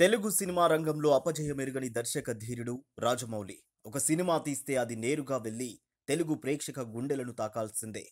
Telugu cinema రంగంలో అపజయమెరుగని దర్శక ధీరుడు రాజమౌళి. ఒక సినిమా తీస్తే అది నేరుగా వెళ్ళి తెలుగు ప్రేక్షక గుండెలను తాకాల్సిందే.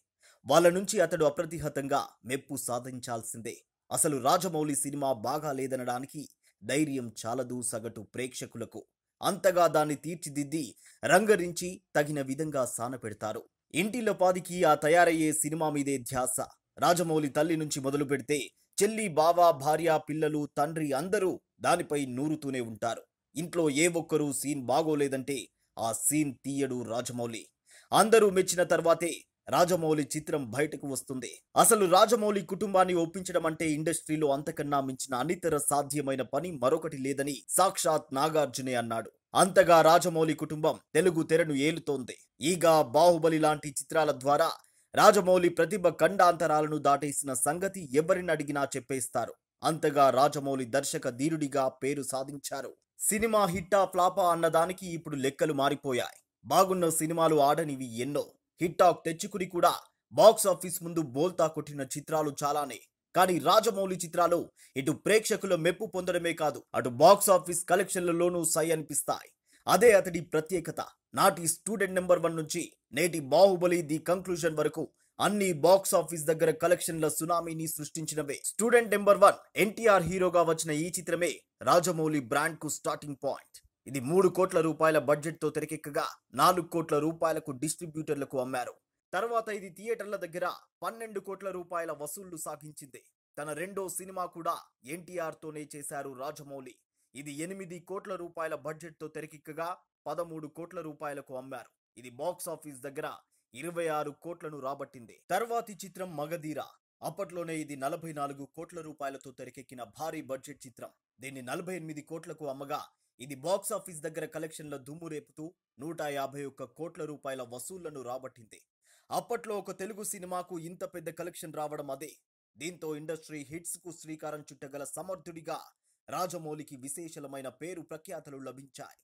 వాళ్ళ నుంచి అతడు అప్రతిహతంగా మెప్పు సాధించాల్సిందే. అసలు రాజమౌళి సినిమా బాగా లేదనడానికి ధైర్యం చాలదు సగటు ప్రేక్షకులకు. అంతగా దాన్ని తీర్చిదిద్ది రంగరించి తగిన విధంగా సానపెడతారు ఇంటిలో పాదికి ఆ తయారయ్యే సినిమా మీదే ధ్యాస. రాజమౌళి తల్లి నుంచి మొదలు పెడితే చెల్లి బావ భార్య పిల్లలు తండ్రి అందరూ దానిపై నూరుతూనే ఉంటారు. ఇంట్లో ఏ ఒక్కరూ సీన్ బాగోలేదంటే ఆ సీన్ తీయడు రాజమౌళి. అందరూ మెచ్చిన తర్వాతే రాజమౌళి చిత్రం బయటకు వస్తుంది. అసలు రాజమౌళి కుటుంబాన్ని ఒప్పించడం అంటే ఇండస్ట్రీలో అంతకన్నా మించిన అనితర సాధ్యమైన పని మరొకటి లేదని సాక్షాత్ నాగార్జునే అన్నాడు. అంతగా రాజమౌళి కుటుంబం తెలుగు తెరను ఏలుతోంది. ఈగ బాహుబలి లాంటి చిత్రాల ద్వారా రాజమౌళి ప్రతిభ ఖండాంతరాలను దాటేసిన సంగతి ఎవరిని అడిగినా చెప్పేస్తారు. అంతగా రాజమౌళి దర్శక ధీరుడిగా పేరు సాధించారు. సినిమా హిట్టా ఫ్లాపా అన్నదానికి ఇప్పుడు లెక్కలు మారిపోయాయి. బాగున్న సినిమాలు ఆడనివి ఎన్నో. హిట్టాక్ తెచ్చుకుని కూడా బాక్స్ ఆఫీస్ ముందు బోల్తా కొట్టిన చిత్రాలు చాలానే. కానీ రాజమౌళి చిత్రాలు ఇటు ప్రేక్షకుల మెప్పు పొందడమే కాదు అటు బాక్స్ ఆఫీస్ కలెక్షన్లలోనూ సై అనిపిస్తాయి అదే అతడి ప్రత్యేకత. నాటి స్టూడెంట్ నెంబర్ వన్ నుంచి నేటి బాహుబలి ది కంక్లూజన్ వరకు అన్ని బాక్స్ ఆఫీస్ దగ్గర కలెక్షన్ల సునామీని సృష్టించినవే. స్టూడెంట్ నెంబర్ వన్ ఎన్టీఆర్ హీరోగా వచ్చిన ఈ చిత్రమే రాజమౌళి బ్రాండ్కు స్టార్టింగ్ పాయింట్. ఇది మూడు కోట్ల రూపాయల బడ్జెట్తో తెరకెక్కగా నాలుగు కోట్ల రూపాయలకు డిస్ట్రిబ్యూటర్లకు అమ్మారు. తర్వాత ఇది థియేటర్ల దగ్గర పన్నెండు కోట్ల రూపాయల వసూళ్ళు సాగించింది తన రెండో సినిమా కూడా ఎన్టీఆర్ తోనే చేశారు రాజమౌళి. ఇది ఎనిమిది కోట్ల రూపాయల బడ్జెట్తో తెరకెక్కగా పదమూడు కోట్ల రూపాయలకు అమ్మారు. ఇది బాక్స్ ఆఫీస్ దగ్గర ఇరవై ఆరు కోట్లను రాబట్టింది. తర్వాతి చిత్రం మగధీర. అప్పట్లోనే ఇది నలభై నాలుగు కోట్ల రూపాయలతో తెరకెక్కిన భారీ బడ్జెట్ చిత్రం. దీన్ని నలభై ఎనిమిది కోట్లకు అమ్మగా ఇది బాక్స్ ఆఫీస్ దగ్గర కలెక్షన్ల దుమ్ము రేపుతూ నూట యాభై ఒక్క కోట్ల రూపాయల వసూళ్ళను రాబట్టింది. అప్పట్లో ఒక తెలుగు సినిమాకు ఇంత పెద్ద కలెక్షన్ రావడం అదే. దీంతో ఇండస్ట్రీ హిట్స్కు శ్రీకారం చుట్టగల సమర్థుడిగా రాజమౌళికి విశేషమైన పేరు ప్రఖ్యాతలు లభించాయి.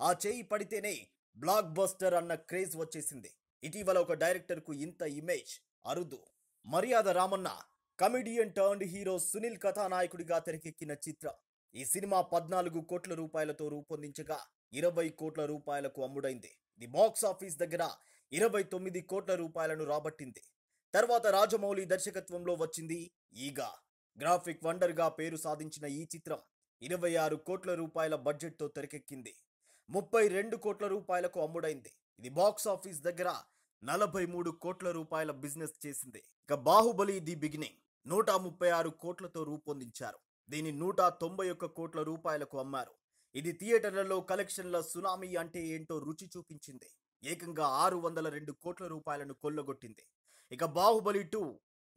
ఆ చేయి పడితేనే బ్లాక్ బస్టర్ అన్న క్రేజ్ వచ్చేసింది. ఇటీవల ఒక డైరెక్టర్కు ఇంత ఇమేజ్ అరుదు. Maryada Ramanna comedian turned hero Sunil కథానాయకుడిగా తెరకెక్కిన చిత్రం. ఈ సినిమా పద్నాలుగు కోట్ల రూపాయలతో రూపొందించగా ఇరవై కోట్ల రూపాయలకు అమ్ముడైంది. ది బాక్స్ ఆఫీస్ దగ్గర ఇరవై తొమ్మిది కోట్ల రూపాయలను రాబట్టింది. తర్వాత రాజమౌళి దర్శకత్వంలో వచ్చింది ఈగా. గ్రాఫిక్ వండర్గా పేరు సాధించిన ఈ చిత్రం ఇరవై ఆరు కోట్ల రూపాయల బడ్జెట్తో తెరకెక్కింది. ముప్పై రెండు కోట్ల రూపాయలకు అమ్ముడైంది. ఇది బాక్స్ ఆఫీస్ దగ్గర నలభై మూడు కోట్ల రూపాయల బిజినెస్ చేసింది. ఇక బాహుబలి ది బిగినింగ్ నూట ముప్పై ఆరు కోట్లతో రూపొందించారు. దీని నూట తొంభై ఒక్క కోట్ల రూపాయలకు అమ్మారు. ఇది థియేటర్లలో కలెక్షన్ల సునామీ అంటే ఏంటో రుచి చూపించింది. ఏకంగా ఆరు వందల రెండు కోట్ల రూపాయలను కొల్లగొట్టింది. ఇక బాహుబలి టూ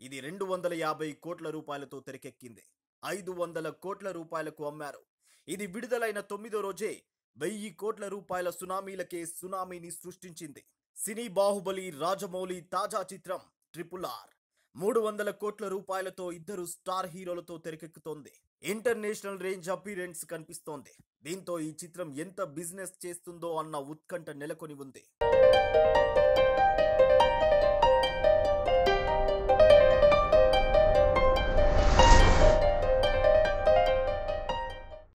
ఇది రెండు వందల యాభై కోట్ల రూపాయలతో తెరకెక్కింది. ఐదు వందల కోట్ల రూపాయలకు అమ్మారు. ఇది విడుదలైన తొమ్మిదో రోజే వెయ్యి కోట్ల రూపాయల సునామీలకే సునామీని సృష్టించింది సినీ బాహుబలి రాజమౌళి తాజా చిత్రం ట్రిపుల్ ఆర్. మూడు వందల కోట్ల రూపాయలతో ఇద్దరు స్టార్ హీరోలతో తెరకెక్కుతోంది. ఇంటర్నేషనల్ రేంజ్ అపీరెన్స్ కనిపిస్తోంది. దీంతో ఈ చిత్రం ఎంత బిజినెస్ చేస్తుందో అన్న ఉత్కంఠ నెలకొని ఉంది.